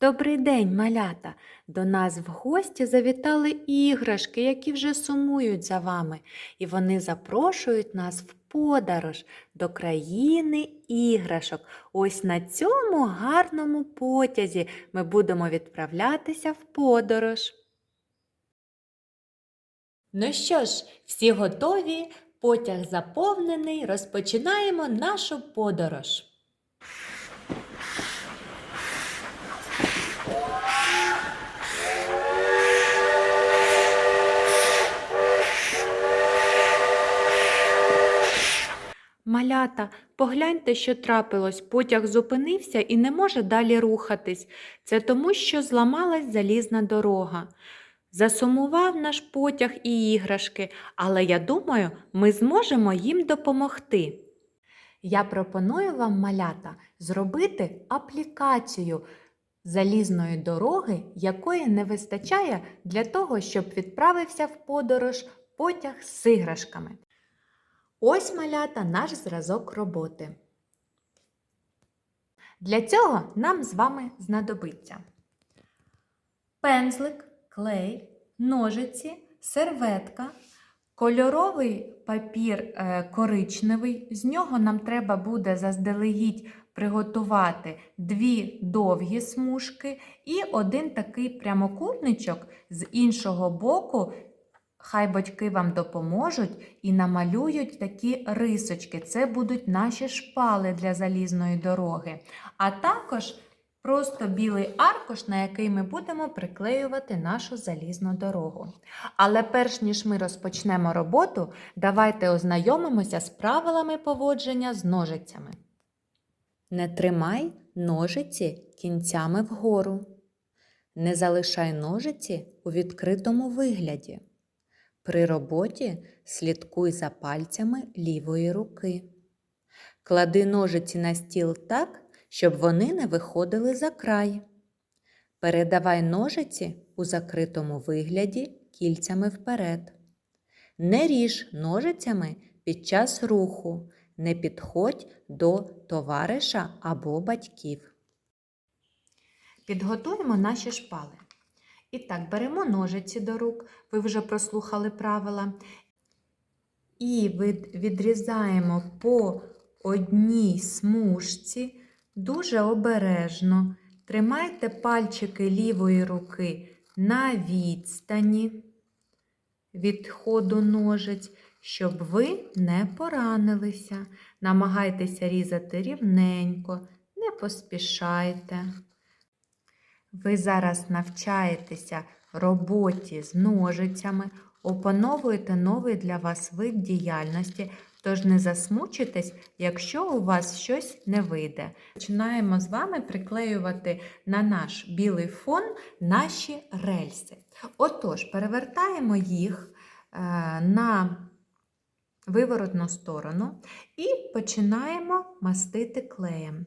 Добрий день, малята! До нас в гості завітали іграшки, які вже сумують за вами, і вони запрошують нас в подорож до країни іграшок. Ось на цьому гарному потязі ми будемо відправлятися в подорож. Ну що ж, всі готові? Потяг заповнений. Розпочинаємо нашу подорож. Малята, погляньте, що трапилось. Потяг зупинився і не може далі рухатись. Це тому, що зламалась залізна дорога. Засумував наш потяг і іграшки, але я думаю, ми зможемо їм допомогти. Я пропоную вам, малята, зробити аплікацію залізної дороги, якої не вистачає для того, щоб відправився в подорож потяг з іграшками. Ось малята наш зразок роботи. Для цього нам з вами знадобиться пензлик, клей, ножиці, серветка, кольоровий папір е, коричневий. З нього нам треба буде заздалегідь приготувати дві довгі смужки і один такий прямокутничок з іншого боку. Хай батьки вам допоможуть і намалюють такі рисочки. Це будуть наші шпали для залізної дороги. А також просто білий аркуш, на який ми будемо приклеювати нашу залізну дорогу. Але перш ніж ми розпочнемо роботу, давайте ознайомимося з правилами поводження з ножицями. Не тримай ножиці кінцями вгору. Не залишай ножиці у відкритому вигляді. При роботі слідкуй за пальцями лівої руки. Клади ножиці на стіл так, щоб вони не виходили за край. Передавай ножиці у закритому вигляді кільцями вперед. Не ріж ножицями під час руху. Не підходь до товариша або батьків. Підготуємо наші шпали. І так, беремо ножиці до рук, ви вже прослухали правила. І відрізаємо по одній смужці дуже обережно. Тримайте пальчики лівої руки на відстані від ходу ножиць, щоб ви не поранилися. Намагайтеся різати рівненько, не поспішайте. Ви зараз навчаєтеся роботі з ножицями, опановуєте новий для вас вид діяльності, тож не засмучитесь, якщо у вас щось не вийде. Починаємо з вами приклеювати на наш білий фон наші рельси. Отож, перевертаємо їх е, на виворотну сторону і починаємо мастити клеєм.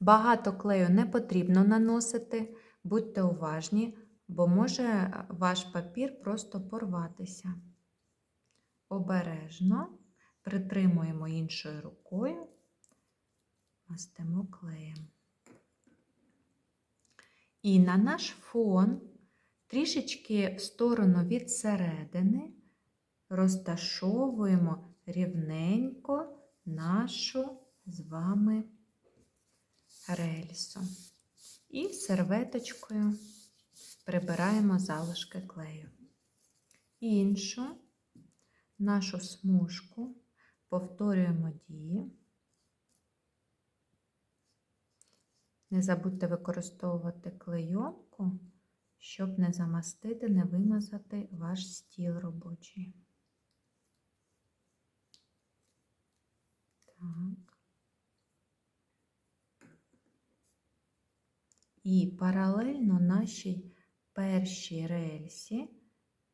Багато клею не потрібно наносити. Будьте уважні, бо може ваш папір просто порватися. Обережно притримуємо іншою рукою, мастимо клеєм. І на наш фон трішечки в сторону від середини розташовуємо рівненько нашу з вами рельсу. І серветочкою прибираємо залишки клею. Іншу нашу смужку повторюємо дії. Не забудьте використовувати клейонку, щоб не замастити, не вимазати ваш стіл робочий. І паралельно нашій першій рельсі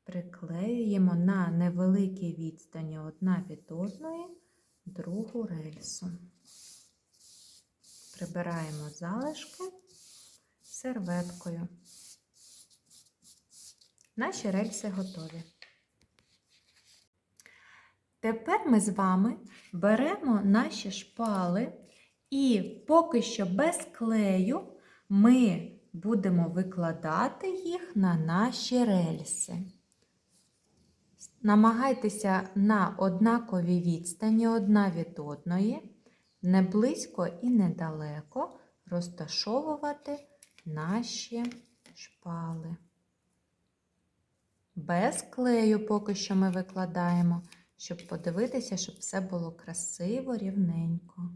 приклеюємо на невеликій відстані одна від одної другу рельсу. Прибираємо залишки серветкою. Наші рельси готові. Тепер ми з вами беремо наші шпали і поки що без клею ми будемо викладати їх на наші рельси. Намагайтеся на однаковій відстані одна від одної, не близько і недалеко розташовувати наші шпали. Без клею поки що ми викладаємо, щоб подивитися, щоб все було красиво, рівненько.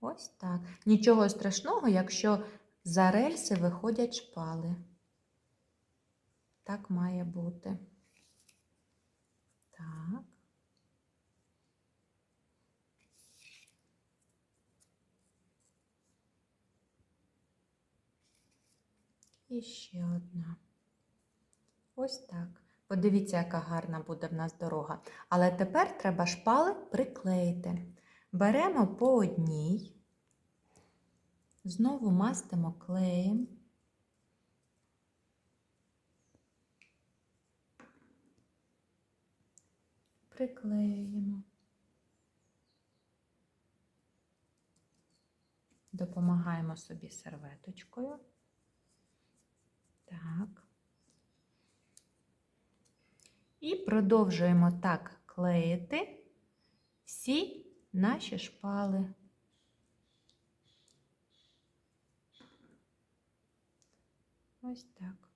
Ось так. Нічого страшного, якщо за рельси виходять шпали. Так має бути. Так. І ще одна. Ось так. Подивіться, яка гарна буде в нас дорога. Але тепер треба шпали приклеїти. Беремо по одній, знову мастимо клеєм. Приклеюємо. Допомагаємо собі серветочкою. Так. І продовжуємо так клеїти всі наші шпали. Ось так.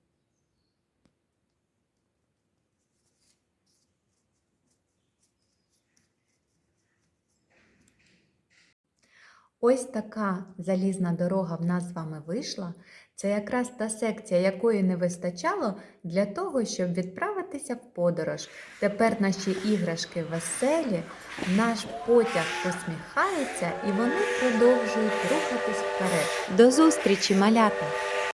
Ось така залізна дорога в нас з вами вийшла. Це якраз та секція, якої не вистачало для того, щоб відправитися в подорож. Тепер наші іграшки веселі, наш потяг посміхається і вони продовжують рухатись вперед. До зустрічі, малята!